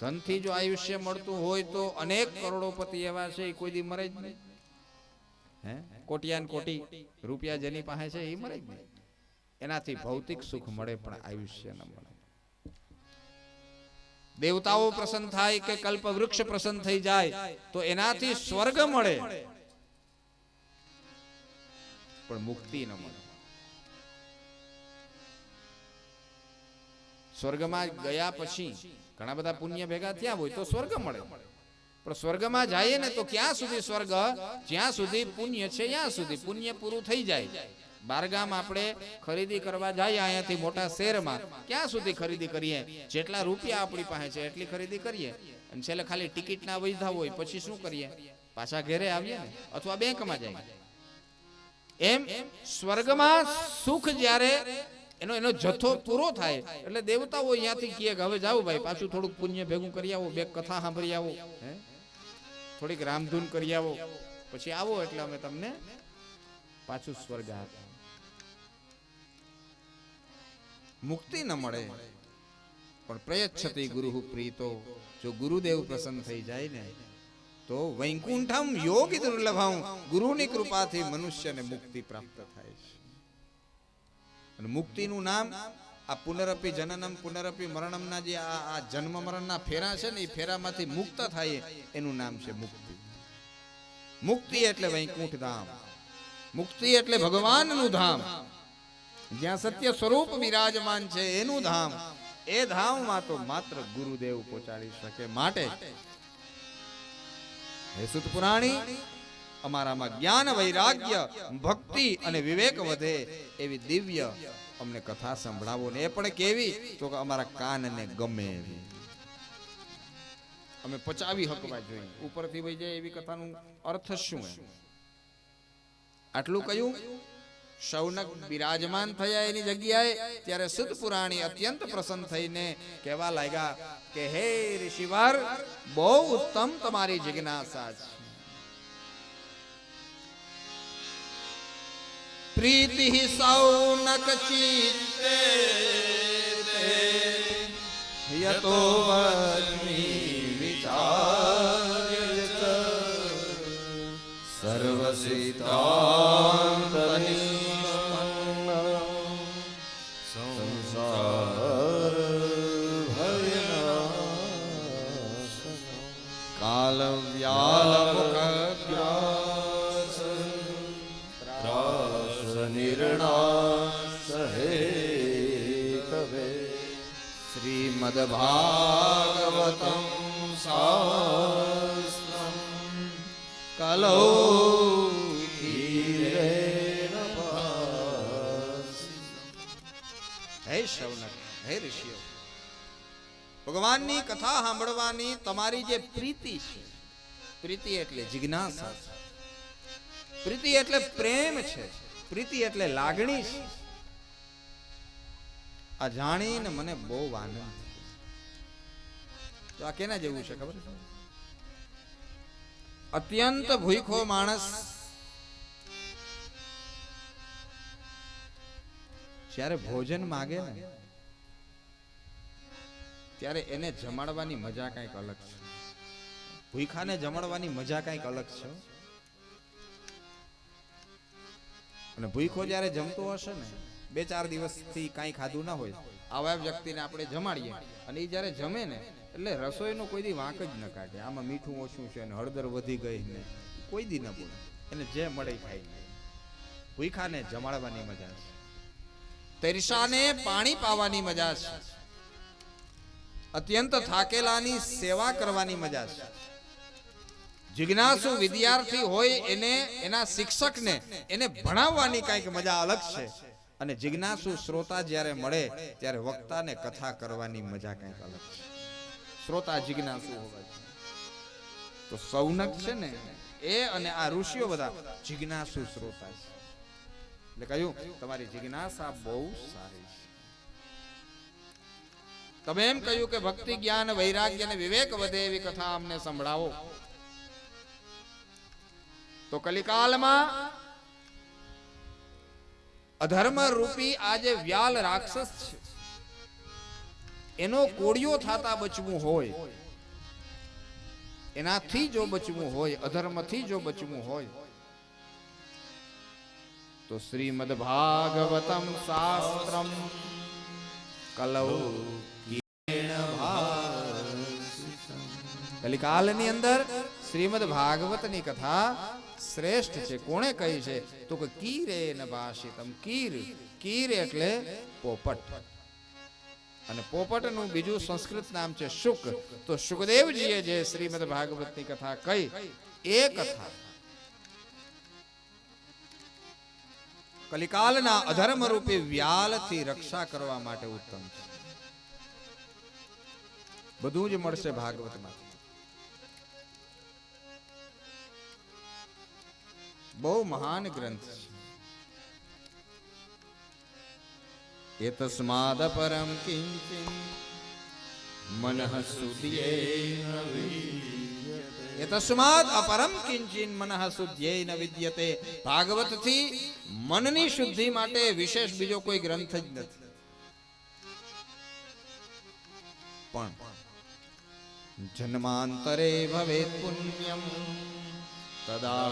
ધનથી જો આયુષ્ય મળતું હોય તો અનેક કરોડોપતિ એવા છે, એ કોઈ દી મરે જ નહીં. હે? કોટિયાન કોટી રૂપિયા જેની પાસે છે, એ મરે જ નહીં. એનાથી ભૌતિક સુખ મળે, પણ આયુષ્ય ન મળે. દેવતાઓ પ્રસન્ન થાય કે કલ્પ વૃક્ષ પ્રસન્ન થઈ જાય, તો એનાથી સ્વર્ગ મળે. પણ મુક્તિ ન મળે. સ્વર્ગમાં ગયા પછી ઘણા બધા પુણ્ય ભેગા થયા હોય તો સ્વર્ગ મળે. પણ સ્વર્ગમાં જઈએ ને તો ક્યાં સુધી સ્વર્ગ? જ્યાં સુધી પુણ્ય છે, ત્યાં સુધી પુણ્ય પૂરું થઈ જાય. બારગામ આપણે ખરીદી કરવા જઈએ અહીંયાથી મોટા શહેરમાં, ક્યાં સુધી ખરીદી કરીએ? જેટલા રૂપિયા આપણી પાસે છે, એટલી ખરીદી કરીએ. અને છેલ્લે ખાલી ટિકિટના વૈધા હોય, પછી શું કરીએ? પાછા ઘરે આવીએ ને, અથવા બેંકમાં જઈએ. એમ સ્વર્ગમાં સુખ જ્યારે એનો એનો જથ્થો પૂરો થાય. એટલે દેવતાઓ અહીંયાથી કહે કે, હવે જાઓ ભાઈ, પાછું થોડુંક પુણ્ય ભેગું કરી આવો, બે કથા સાંભળી આવો, હે? થોડીક રામધૂન કરી આવો. પછી આવો એટલે અમે તમને પાછું સ્વર્ગ આપીએ. મુક્તિ ન મળે, પણ પ્રયચ્છતિ ગુરુ પ્રીતો. જો ગુરુદેવ પ્રસન્ન થઈ જાય ને, તો વૈકુંઠમ યોગી દુર્લભમ ગુરુની કૃપાથી મનુષ્યને મુક્તિ પ્રાપ્ત થાય છે. અને મુક્તિનું નામ, આ પુનરપી જનનમ પુનરપી મરણમના જે આ જન્મ મરણના ફેરા છે ને, એ ફેરામાંથી મુક્ત થાય એનું નામ છે મુક્તિ. મુક્તિ એટલે વૈકુંઠ ધામ. મુક્તિ એટલે ભગવાનનું ધામ. જ્યાં સત્ય સ્વરૂપ વિરાજમાન છે એનું ધામ. એ ધામમાં તો માત્ર ગુરુદેવ પહોંચાડી શકે માટે. હે સુત પુરાણી અમારામાં જ્ઞાન વૈરાગ્ય ભક્તિ અને વિવેક વધે એવી દિવ્ય અમને કથા સંભળાવો ને. એ પણ કેવી તો કે અમારા કાનને ગમે એવી. અમે પચાવી હકવા જોઈએ. ઉપરથી વહી જાય એવી કથાનું અર્થ શું આટલું કહ્યું શૌનક બિરાજમાન થયા એની જગ્યાએ ત્યારે સુદ પુરાણી અત્યંત પ્રસન્ન થઈને કહેવા લાગ્યા કે હે ઋષિવાર બહુ ઉત્તમ તમારી જિજ્ઞાસા છે. પ્રીતિ સૌનક ચિત્તે યતો વચ્મી વિચાર્ય કાલ શ્રીમદ ભાગવતમ શાસ્ત્રમ કલો હે શૌનક હે ઋષિઓ ભગવાનની કથા સાંભળવાની તમારી જે પ્રીતિ છે પ્રીતિ એટલે જિજ્ઞાસા છે પ્રીતિ એટલે પ્રેમ છે પ્રીતિ એટલે લાગણી છે, આ જાણીને મને બહુ આનંદ. તો આ કેના જેવું છે ખબર? અત્યંત ભૂખો માણસ જ્યારે ભોજન માગે ને, ત્યારે એને જમાડવાની મજા કંઈક અલગ છે. ભૂખાને જમાડવાની મજા કંઈક અલગ છે. અને ભૂખો જ્યારે જમતો હશે ને, બે ચાર દિવસથી કાંઈ ખાધું ના હોય, આવા વ્યક્તિને આપણે જમાડીએ. અને એ જ્યારે જમે ને એટલે રસોઈનો કોઈ દી વાંક જ ન કાઢે. આમાં મીઠું ઓછું છે ને હળદર વધી ગઈ ને કોઈ દી ન બોલે. એને જે મળે ખાઈ લે. ભૂખાને જમાડવાની મજા છે. તરસાને પાણી પાવાની મજા છે. અત્યંત થાકેલાની સેવા કરવાની મજા છે. જિજ્ઞાસુ વિદ્યાર્થી હોય એને, એના શિક્ષકને એને ભણાવવાની કંઈક મજા અલગ છે. અને જિજ્ઞાસુ શ્રોતા જ્યારે મળે, ત્યારે વક્તાને કથા કરવાની મજા કંઈક અલગ છે. શ્રોતા જિજ્ઞાસુ હોવા તો સૌનક છે ને, એ અને આ ઋષિઓ બધા જિજ્ઞાસુ શ્રોતા છે. એટલે કહ્યું, તમારી જિજ્ઞાસા બહુ સારી છે. તમે એમ કહ્યું કે ભક્તિ, જ્ઞાન, વૈરાગ્ય અને વિવેક વધે એવી કથા અમને સંભળાવો. તો કલિકાલમાં અધર્મ રૂપી આજે વ્યાલ રાક્ષસ છે એનો કોડિયો થતા બચવું હોય. એનાથી જો બચવું હોય, અધર્મથી જો બચવું હોય, તો શ્રીમદ ભાગવતમ શાસ્ત્રમ કલૌ કલિકાલની અંદર શ્રીમદ ભાગવતની કથા શ્રેષ્ઠ છે. કોણે કહી છે? તો કે કીરે ન ભાષિતમ. કીર કીર એટલે પોપટ. અને પોપટનું બીજું સંસ્કૃત નામ છે શુક. તો સુખદેવજીએ જે શ્રીમદ ભાગવતની કથા કહી, એ કથા કલિકાલના અધર્મ રૂપી વ્યાલથી રક્ષા કરવા માટે ઉત્તમ છે. બધું જ મળશે ભાગવતમાં બહુ મહાન ગ્રંથ છે. પરમ કિંચિન મનઃ સુધ્યેન એતસ્માદ અપરમ કિંચિન મનઃ ન વિદ્યતે ભાગવતથી મનની શુદ્ધિ માટે વિશેષ બીજો કોઈ ગ્રંથ જ નથી પણ જન્માંતરે ભવેત પુણ્યમ તદા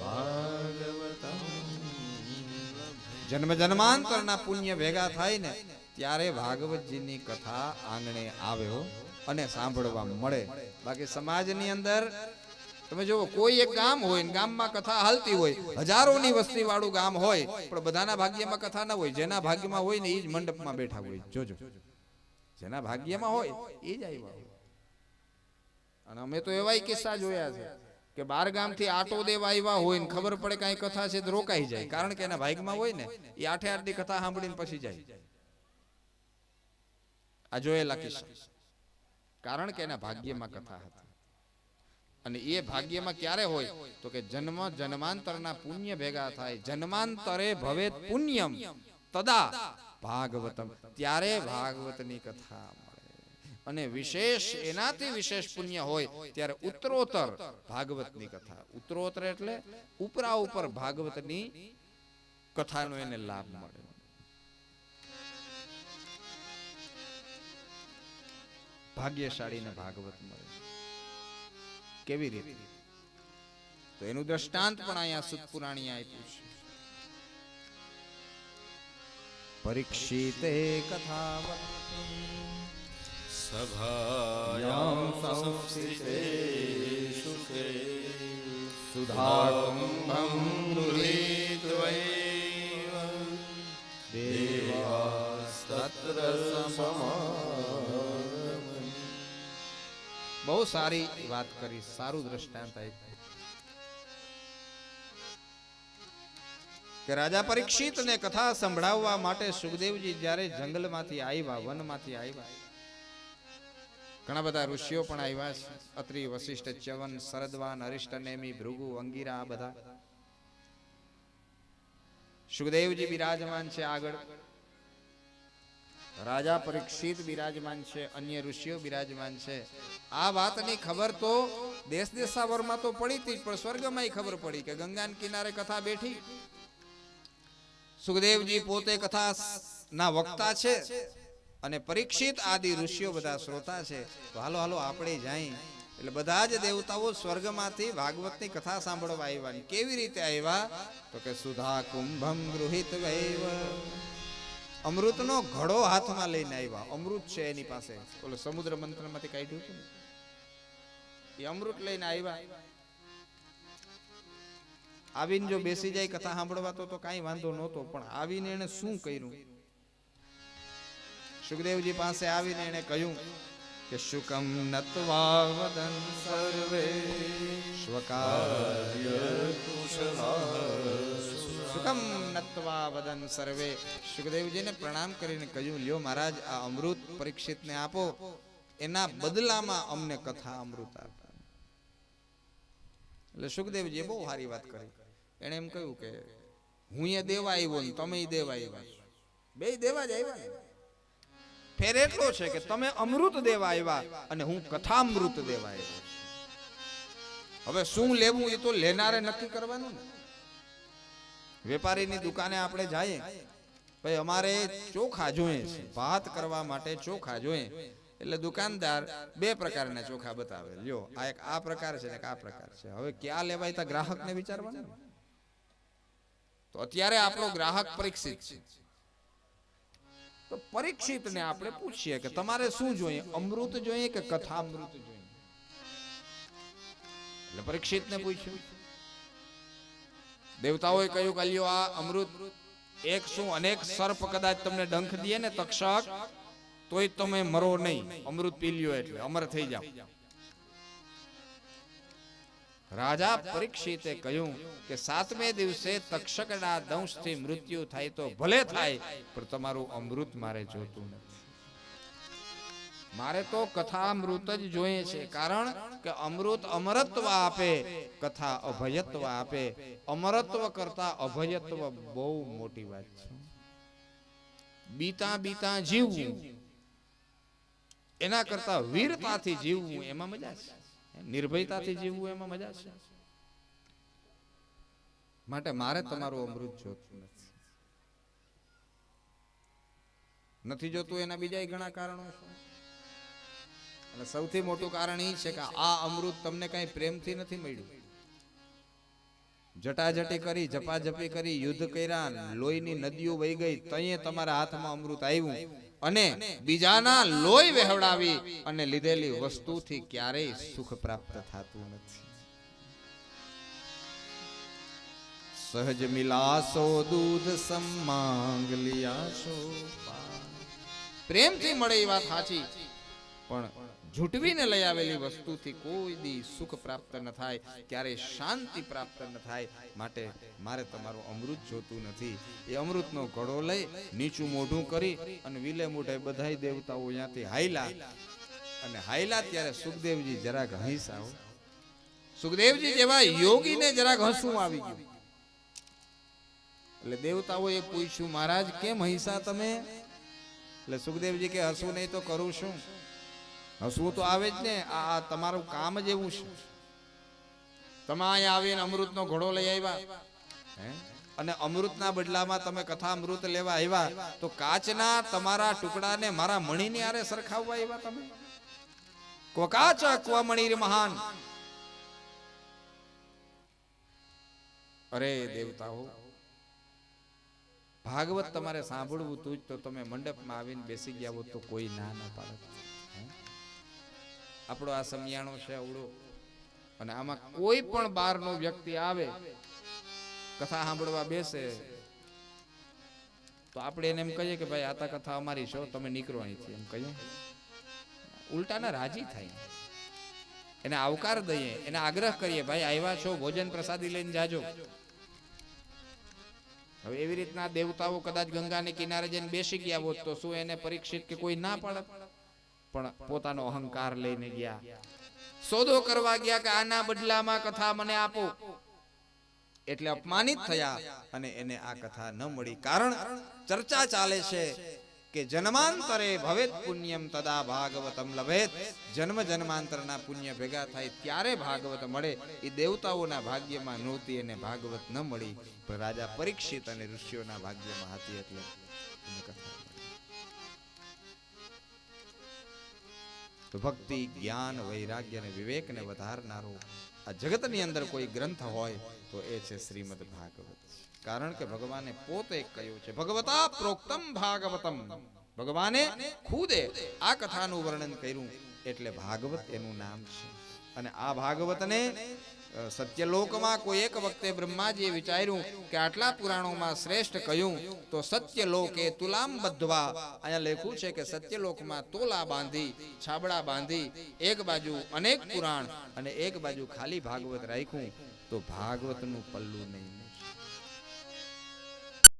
ભાગવતમ જન્મ જન્માંતરના પુણ્ય ભેગા થાય ને ત્યારે ભાગવતજીની કથા આંગણે આવ્યો અને સાંભળવા મળે. બાકી સમાજની અંદર તમે જુઓ, કોઈ એક ગામ હોય ને ગામમાં કથા હાલતી હોય, હજારોની વસ્તી વાળું ગામ હોય, પણ બધાના ભાગ્યમાં કથા ન હોય, જેના ભાગ્યમાં હોય ને એ જ મંડપમાં બેઠા હોય. જોજો. જેના ભાગ્યમાં હોય એ જ આવ્યા અને અમે તો એવાય કિસ્સા જોયા છે. કે બાર ગામથી આટો દેવા આવ્યા હોય ને ખબર પડે કાંઈ કથા છે તો રોકાઈ જાય. કારણ કે એના ભાગમાં હોય ને, એ આઠે આઠની કથા સાંભળીને પછી જાય. આ જોયેલા કિસ્સા. કારણ કે એના ભાગ્યમાં કથા હતી. અને એ ભાગ્યમાં ક્યારે હોય? તો કે જન્મ જન્માંતરના પુણ્ય ભેગા થાય. જન્માંતરે ભવેત પુણ્યમ. તદા ભાગવતમ. ત્યારે ભાગવતની કથા અને વિશેષ એનાથી વિશેષ પુણ્ય હોય ત્યારે ઉત્તરોત્તર ભાગવતની કથા. ઉત્તરોત્તર એટલે ઉપરા ઉપર ભાગવતની કથાનો એને લાભ મળે. ભાગ્યશાળીને ભાગવત મળે. કેવી રીતે? તો એનું દ્રષ્ટાંત પણ અહીંયા સુતપુરાણી આપ્યું છે. પરીક્ષિતે કથા સભાયામ સંસ્થિતે સુખે સુધાકુંભમ ત્વૈવ દેવાસ્તત્ર બહુ સારી વાત કરી, સારું દ્રષ્ટાંત આપ્યું. કે રાજા પરીક્ષિત ને કથા સંભળાવવા માટે સુખદેવજી જ્યારે જંગલમાંથી આવ્યા, વનમાંથી આવ્યા ઘણા બધા ઋષિઓ પણ આવ્યા છે. અત્રિ વશિષ્ઠ ચ્યવન સરદવાન અરિષ્ટ નેમી, ભૃગુ, અંગીરા, આ બધા. સુખદેવજી બિરાજમાન છે આગળ. રાજા પરીક્ષિત બિરાજમાન છે, અન્ય ઋષિઓ બિરાજમાન છે. આ વાતની ખબર તો દેશ દેશાવરમાં તો પડી હતી, પણ સ્વર્ગમાં ખબર પડી કે ગંગા કિનારે કથા બેઠી. સુખદેવજી પોતે કથા ના વક્તા છે. અને પરીક્ષિત આદિ ઋષિઓ બધા શ્રોતા છે. તો હાલો હાલો આપણે જાય એટલે બધા જ દેવતાઓ સ્વર્ગમાંથી ભાગવતની કથા સાંભળવા આવ્યા કેવી રીતે આવ્યા? તો કે સુધા કુંભમ ગૃહિત વૈવ. અમૃતનો ઘડો હાથમાં લઈને આવ્યા. અમૃત છે એની પાસે. ઓલો સમુદ્ર મંથનમાંથી કાઢ્યું હતું એ અમૃત લઈને આવ્યા. આવીને જો બેસી જાય કથા સાંભળવા તો તો કાંઈ વાંધો નહોતો પણ આવીને એને શું કર્યું? સુખદેવજી પાસે આવીને એને કહ્યું કે શુકમ નત્વા વદન સર્વે સુકમ નત્વા વદન સર્વે. સુખદેવજીને પ્રણામ કરીને કહ્યું, લ્યો મહારાજ, આ અમૃત પરીક્ષિતને આપો. એના બદલામાં અમને કથા અમૃત આપો એટલે સુખદેવજીએ બહુ સારી વાત કરી. એણે એમ કહ્યું કે, હું એ દેવા આવ્યો ને તમે દેવા આવ્યા બે દેવા જ આવ્યા. ફેર એટલો છે કે તમે અમૃત દેવા આવ્યા અને હું કથામૃત દેવા આવ્યો. હવે શું લેવું એ તો લેનારે નક્કી કરવાનું ને. વેપારીની દુકાને આપણે જઈએ. ભાઈ, અમારે ચોખા જોઈએ છે. ભાત કરવા માટે ચોખા જોઈએ. એટલે દુકાનદાર બે પ્રકારના ચોખા બતાવે. જો આ એક આ પ્રકાર છે ને આ પ્રકાર છે. હવે ક્યાં લેવાય તા ગ્રાહકને વિચારવાનું? તો અત્યારે આપણો ગ્રાહક પરીક્ષિત છે. તો પરીક્ષિતને આપણે પૂછીએ કે તમારે શું જોઈએ? અમૃત જોઈએ કે કથા અમૃત જોઈએ? એટલે પરીક્ષિતને પૂછ્યું. દેવતાઓએ કહ્યું કે અલ્યો, આ અમૃત એક શું? અનેક સર્પ કદાચ તમને ડંખ દે ને તક્ષક, તોય તમે મરો નહીં. અમૃત પી લ્યો એટલે અમર થઈ જાવ રાજા પરીક્ષિતે કહ્યું કે સાતમે દિવસે તક્ષકના દંશથી મૃત્યુ થાય તો ભલે થાય, પણ તમારું અમૃત મારે જોતું મારે તો કથા અમૃત જ જોઈએ છે, કારણ કે અમૃત અમરત્વ આપે, કથા અભયત્વ આપે. અમરત્વ કરતા અભયત્વ બહુ મોટી વાત છે. બીતા બીતા જીવવું, એના કરતા વીરતાથી જીવવું એમાં મજા છે. નિર્ભયતાથી જીવવું એમાં મજા છે. માટે મારે તમારું અમૃત જોતું નથી. નથી જોતું એના બીજા ઘણા કારણો અને સૌથી મોટું કારણ એ છે કે આ અમૃત તમને કઈ પ્રેમથી નથી મળ્યું. જટાજટી કરી, જપાજપી કરી, યુદ્ધ કર્યા લોહીની નદીઓ વહી ગઈ, તઈએ તમારા હાથમાં અમૃત આવ્યું અને બીજાના લોહી વહેવડાવી અને લીધેલી વસ્તુથી ક્યારેય સુખ પ્રાપ્ત થતું નથી. સહજ મિલાસો દૂધ સમાંગ લિયાસો પ્રેમથી મળે એ વાત સાચી, પણ ઝૂંટવીને લઈ આવેલી વસ્તુથી કોઈ દી સુખ પ્રાપ્ત ન થાય, ક્યારે શાંતિ પ્રાપ્ત ન થાય. માટે મારે તમારું અમૃત જોતું નથી. એ અમૃતનો ઘડો લઈ નીચું મોઢું કરી અને વિલે મોઢે બધાય દેવતાઓ અહીંયાથી હાયલા. અને હાયલા ત્યારે સુખદેવજી જરાક હંસા હો. સુખદેવજી જેવા યોગીને જરાક હસવું આવી ગયું. એટલે દેવતાઓએ પૂછ્યું, મહારાજ, કેમ હંસા તમે? એટલે સુખદેવજી કે, હસવું નહીં તો કરું શું? હસવું તો આવે જ ને. આ તમારું કામ જ એવું છે. તમે અહીંયા આવીને અમૃતનો ઘોડો લઈ આવ્યા. હે? અને અમૃતના બદલામાં તમે કથા અમૃત લેવા આવ્યા, તો કાચના તમારા ટુકડાને મારા મણીની આરે સરખાવવા આવ્યા તમે. ક્વકાચ ક્વમણીર મહાન. અરે દેવતાઓ, ભાગવત તમારે સાંભળવું તું જ તો તમે મંડપમાં આવીને બેસી ગયા હોત તો કોઈ ના ના પાડત. હે? આપણો આ સમિયાણો છે અવળો. અને આમાં કોઈ પણ બહારનો વ્યક્તિ આવે, કથા સાંભળવા બેસે, તો આપણે એને એમ કહીએ કે ભાઈ આતા કથા અમારી છો તમે નીકળો અહીંથી. એમ કહીએ. ઉલટાના રાજી થાય. એને આવકાર દઈએ, એને આગ્રહ કરીએ, ભાઈ આવ્યા છો, ભોજન પ્રસાદી લઈને જાજો. હવે એવી રીતના દેવતાઓ કદાચ ગંગાને કિનારે જઈને બેસી ગયા હોત તો શું એને પરીક્ષિત કે કોઈ ના પાડત? પણ પોતાનો અહંકાર લઈને ગયા. સોદો કરવા ગયા કે આના બદલામાં કથા મને આપો. એટલે અપમાનિત થયા અને એને આ કથા ન મળી. કારણ ચર્ચા ચાલે છે કે જન્માંતરે ભવેત પુણ્યમ તદા ભાગવતમ લભેત. જન્મ જન્માંતરના પુણ્ય ભેગા થાય ત્યારે ભાગવત મળે. એ દેવતાઓના ભાગ્યમાં નહોતી અને ભાગવત ન મળી. પણ રાજા પરીક્ષિત અને ઋષિઓના ભાગ્યમાં હતી એટલે કથા ભક્તિ, જ્ઞાન, વૈરાગ્ય અને વિવેકને વધારનારો આ જગતની અંદર કોઈ ગ્રંથ હોય તો એ છે શ્રીમદ ભાગવત. કારણ કે ભગવાને પોતે કહ્યું છે, ભગવતા પ્રોક્તમ ભાગવતમ. ભગવાને ખુદે આ કથાનું વર્ણન કર્યું, એટલે ભાગવત એનું નામ છે. અને આ ભાગવતને સત્યલોકમાં કોઈ એક વખતે બ્રહ્માજીએ વિચાર્યું કે આટલા પુરાણોમાં શ્રેષ્ઠ કહ્યું, તો સત્યલોકે તુલામ બધવા અહીંયા લખ્યું છે કે સત્યલોકમાં તોલા બાંધી, છાબડા બાંધી, એક બાજુ અનેક પુરાણ અને એક બાજુ ખાલી ભાગવત રાખ્યું, તો ભાગવતનું પલ્લું નહીં.